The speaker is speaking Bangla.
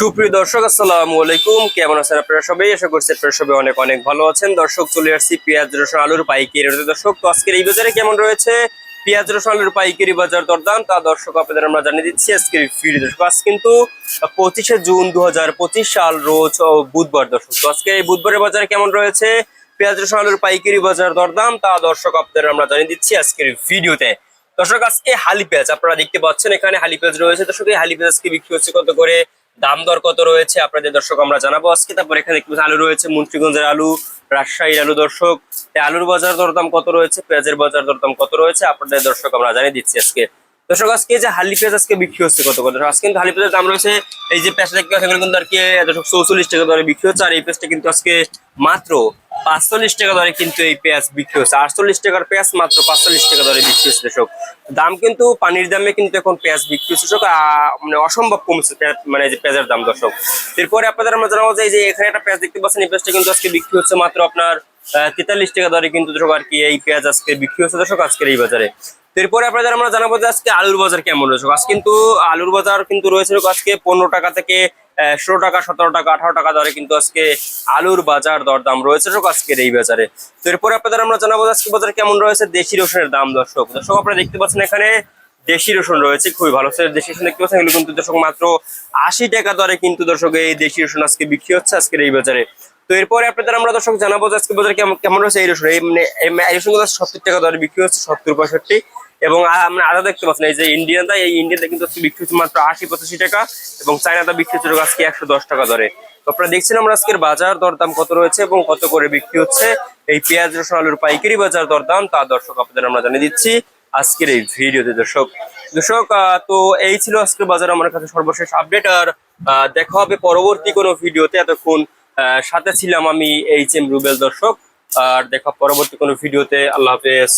সুপ্রিয় দর্শক, আসসালামু আলাইকুম। কেমন আছেন আপনারা সবাই? আশা করছি আপনারা সবাই অনেক অনেক ভালো আছেন। দর্শক, চলে আসছি পেঁয়াজ, রসুন, আলুর পাইকারি দর্শক, তো আজকের এই বাজারে কেমন রয়েছে? পেঁয়াজ, রসুন, আলুর পাইকারি বাজার দরদাম। তা দর্শক, আপনাদের আমরা জানিয়ে দিচ্ছি আজকের ফিড দর্শক, আজ কিন্তু পঁচিশে জুন দু হাজার পঁচিশ সাল রোজ বুধবার। দর্শক, তো আজকে এই বুধবারের বাজারে কেমন রয়েছে? পেঁয়াজ, রসুন, আলুর পাইকারি বাজার দরদাম। তা দর্শক, আপনাদের আমরা জানিয়ে দিচ্ছি আজকের ভিডিওতে দর্শক, আজকে হালি পেঁয়াজ, আপনারা দেখতে পাচ্ছেন এখানে হালি পেঁয়াজ রয়েছে। দর্শক, এই হালি পেঁয়াজ আজকে বিক্রি হচ্ছে কত করে? দাম দর কত রয়েছে আপনাদের দর্শক আমরা জানাব। আজকে তারপর এখানে একটু আলু রয়েছে মন্ত্রীগঞ্জের আলু, রাজশাহীর আলু দর্শক। আলুর বাজার দরদাম কত রয়েছে, পেঁয়াজের বাজার দরদাম কত রয়েছে, আপনাদের দর্শক আমরা জানিয়ে দিচ্ছি আজকে। দর্শক, আজকে যে হালি পেঁয়াজ আজকে বিক্রি হচ্ছে কত কত আজকে কিন্তু হালি পেঁয়াজের দাম রয়েছে, এই যে পেঁয়াজটা কিন্তু আর কি চৌচল্লিশ টাকা দরে বিক্রি হচ্ছে, আর এই পেঁয়াজটা কিন্তু আজকে মাত্র পাঁচচল্লিশ টাকা দরে কিন্তু এই পেঁয়াজ বিক্রি হচ্ছে। আটচল্লিশ টাকার পেঁয়াজ মাত্র পাঁচচল্লিশ টাকা দরে বিক্রি হচ্ছে দর্শক। দাম কিন্তু পানির দামে কিন্তু এখন পেঁয়াজ বিক্রি হচ্ছে দর্শক। মানে অসম্ভব কমছে মানে যে পেঁয়াজের দাম দর্শক। এরপরে আপনাদের আমরা জানাব যে এখানে একটা পেঁয়াজ দেখতে পাচ্ছেন, এই পেঁয়াজটা কিন্তু আজকে বিক্রি হচ্ছে মাত্র আপনার তেতাল্লিশ টাকা দরে কিন্তু দর্শক আর কি এই পেঁয়াজ আজকে বিক্রি হচ্ছে দর্শক আজকের এই বাজারে। এরপরে আপনাদের আমরা জানাব যে আজকে আলুর বাজার কেমন রয়েছে। আজ কিন্তু, আলুর বাজার কিন্তু রয়েছে আজকে পনেরো টাকা থেকে ষোলো টাকা, সতেরো টাকা, আঠারো টাকা দরে কিন্তু আজকে আলুর বাজার দরদাম রয়েছে দর্শক আজকের এই বাজারে। তো এরপরে আপনাদের আমরা জানাব আজকে বাজার কেমন রয়েছে দেশি রসুনের দাম, দর্শক। দর্শক, আপনারা দেখতে পাচ্ছেন এখানে দেশি রসুন রয়েছে, খুবই ভালো। দেশি রসুন দেখতে পাচ্ছেন, এগুলো কিন্তু দর্শক মাত্র আশি টাকা দরে কিন্তু দর্শক এই দেশি রসুন আজকে বিক্রি হচ্ছে আজকের এই বাজারে। তো এরপরে আপনাদের আমরা দর্শক জানাব আজকে বাজারে কেমন রয়েছে এই রসুন। এই মানে রসুন সত্তর টাকা দরে বিক্রি হচ্ছে, সত্তর পঁয়ষট্টি। এবং আমরা আদা দেখতে পাচ্ছেন এই যে ইন্ডিয়ানটা এই ইন্ডিয়ানটা কিন্তু বিক্রি হচ্ছে মাত্র আশি পঁচাশি টাকা এবং চায়নাটা বিক্রি হচ্ছে আজকে একশো দশ টাকা দরে। তো আপনারা দেখছেন আমরা আজকের বাজার দরদাম কত রয়েছে এবং কত করে বিক্রি হচ্ছে। এই পেঁয়াজ, রসুন, আলুর পাইকারি বাজার দরদাম তা দর্শক আপনাদের আমরা জানিয়ে দিচ্ছি আজকের এই ভিডিওতে, দর্শক। দর্শক তো এই ছিল আজকের বাজার, আমার কাছে সর্বশেষ আপডেট। আর দেখা হবে পরবর্তী কোনো ভিডিওতে। এতক্ষণ সাথে ছিলাম আমি এইচ এম রুবেল দর্শক। আর দেখা পরবর্তী কোনো ভিডিওতে। আল্লাহ হাফেজ।